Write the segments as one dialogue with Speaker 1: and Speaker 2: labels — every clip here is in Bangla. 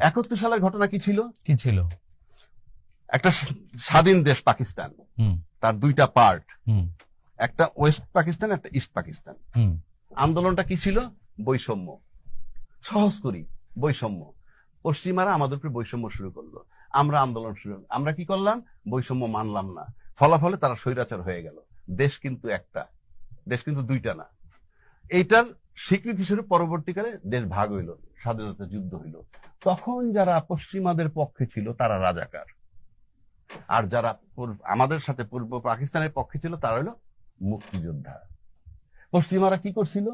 Speaker 1: একাত্তর সালের ঘটনা কি ছিল?
Speaker 2: কি ছিল?
Speaker 1: একটা স্বাধীন দেশ পাকিস্তান।
Speaker 2: হুম।
Speaker 1: তার দুইটা পার্ট
Speaker 2: হুম।
Speaker 1: একটা ওয়েস্ট পাকিস্তান একটা ইস্ট পাকিস্তান।
Speaker 2: হুম।
Speaker 1: আন্দোলনটা কি ছিল? বৈষম্য। সহজ করি বৈষম্য। পশ্চিমারা আমাদের উপরে বৈষম্য শুরু করল। আমরা আন্দোলন শুরু আমরা কি করলাম? বৈষম্য মানলাম না। ফলাফলে তারা স্বৈরাচার হয়ে গেল। দেশ কিন্তু একটা। দেশ কিন্তু দুইটা না। এইটার স্বীকৃতি স্বরূপ পরবর্তীকালে দেশ ভাগ হইল, স্বাধীনতা যুদ্ধ হইল। তখন যারা পশ্চিমাদের পক্ষে ছিল, তারা রাজাকার। আর যারা আমাদের সাথে পূর্ব পাকিস্তানের পক্ষে ছিল, তারা হলো মুক্তিযোদ্ধা। পশ্চিমারা কি করছিল?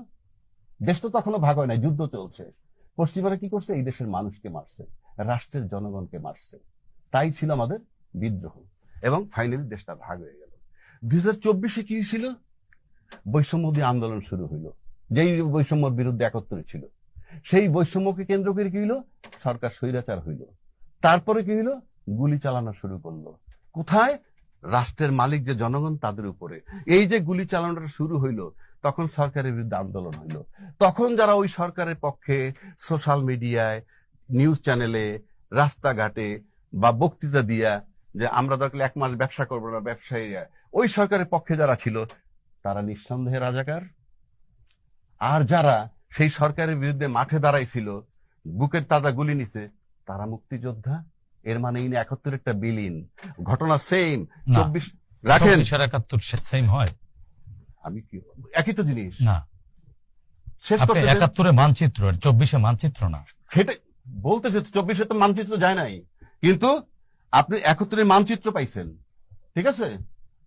Speaker 1: দেশ তো তখনও ভাগ হয় নাই, যুদ্ধ চলছে। পশ্চিমারা কি করছে? এই দেশের মানুষকে মারছে, রাষ্ট্রের জনগণকে মারছে। তাই ছিল আমাদের বিদ্রোহ। এবং ফাইনালি দেশটা ভাগ হয়ে গেল। দুই হাজার চব্বিশে কি ছিল? বৈষম্যদী আন্দোলন শুরু হইল। যেই বৈষম্যর বিরুদ্ধে একত্রে ছিল, সেই বৈষম্যকে কেন্দ্র করে কি হইল? সরকার স্বৈরাচার হইল। তারপরে কি হইল? গুলি চালানো শুরু করল। কোথায়? রাষ্ট্রের মালিক যে জনগণ, তাদের উপরে। এই যে গুলি চালানোটা শুরু হইল, তখন সরকারের বিরুদ্ধে আন্দোলন হইল। তখন যারা ওই সরকারের পক্ষে সোশ্যাল মিডিয়ায়, নিউজ চ্যানেলে, রাস্তাঘাটে বা বক্তৃতা দিয়া যে আমরা দরকার এক মাস ব্যবসা করব না, ব্যবসায়ীরা, ওই সরকারের পক্ষে যারা ছিল, তারা নিঃসন্দেহে রাজাকার। আর যারা সেই সরকারের বিরুদ্ধে মাঠে দাঁড়াইছিল বুকের তাজা গুলি নিছে তারা মুক্তিযোদ্ধা? এর মানে ইনি একাত্তর একটা বিলীন। ঘটনা সেম চব্বিশ রাখেন।
Speaker 2: একাত্তর সেম হয়।
Speaker 1: আমি কি একই তো জিনিস।
Speaker 2: না। একাত্তরে মানচিত্র চব্বিশে মানচিত্র না।
Speaker 1: সেটা বলতেছে চব্বিশে তো মানচিত্র যায় নাই। কিন্তু আপনি একত্রে মানচিত্র পাইছেন। ঠিক আছে?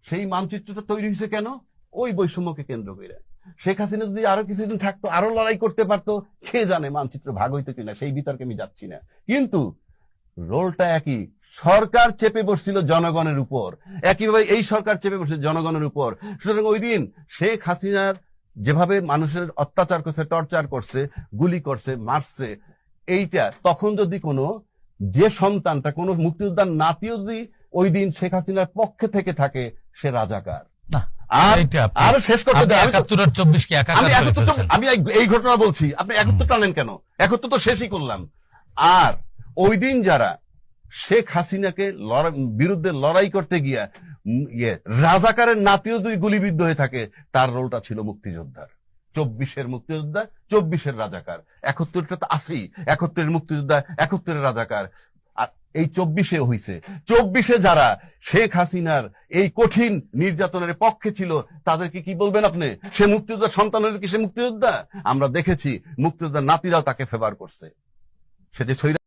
Speaker 1: সেই মানচিত্রটা তৈরি হয়েছে কেন? ওই বৈষম্যকে কেন্দ্র করে শেখ হাসিনা যদি আরও কিছুদিন থাকতো, আরও লড়াই করতে পারতো, কে জানে মানচিত্র ভাগ হইতো কিনা, সেই বিতর্কে আমি যাচ্ছি না। কিন্তু রোলটা একই, সরকার চেপে বসছিল জনগণের উপর। একইভাবে এই সরকার চেপে বসছিল জনগণের উপর। সুতরাং ওই দিন শেখ হাসিনার যেভাবে মানুষের অত্যাচার করছে, টর্চার করছে, গুলি করছে, মারছে, এইটা তখন যদি কোনো যে সন্তানটা, কোনো মুক্তিযোদ্ধার নাতিও যদি ওই দিন শেখ হাসিনার পক্ষে থেকে থাকে, সে রাজাকার।
Speaker 2: না
Speaker 1: আর শেষ করতে। আমি
Speaker 2: একাত্তর
Speaker 1: এই- ঘটনা বলছি। আপনি একত্র টানেন কেন? একত্র তো শেষই করলাম। আর ওই দিন যারা শেখ হাসিনাকে বিরুদ্ধে লড়াই করতে গিয়া ইয়ে রাজাকারের নাতিও যদি গুলিবিদ্ধ হয়ে থাকে তার রোলটা ছিল মুক্তিযোদ্ধার। চব্বিশের মুক্তিযোদ্ধা চব্বিশের রাজাকার। একত্তরটা তো আছেই। একত্তরের মুক্তিযোদ্ধা একত্তরের রাজাকার। এই চব্বিশে হইছে। চব্বিশে যারা শেখ হাসিনার এই কঠিন নির্যাতনের পক্ষে ছিল, তাদেরকে কি বলবেন আপনি? সে মুক্তিযোদ্ধার সন্তানের কি সে মুক্তিযোদ্ধা? আমরা দেখেছি মুক্তিযোদ্ধার নাতিরাও তাকে ফেভার করছে। সে যে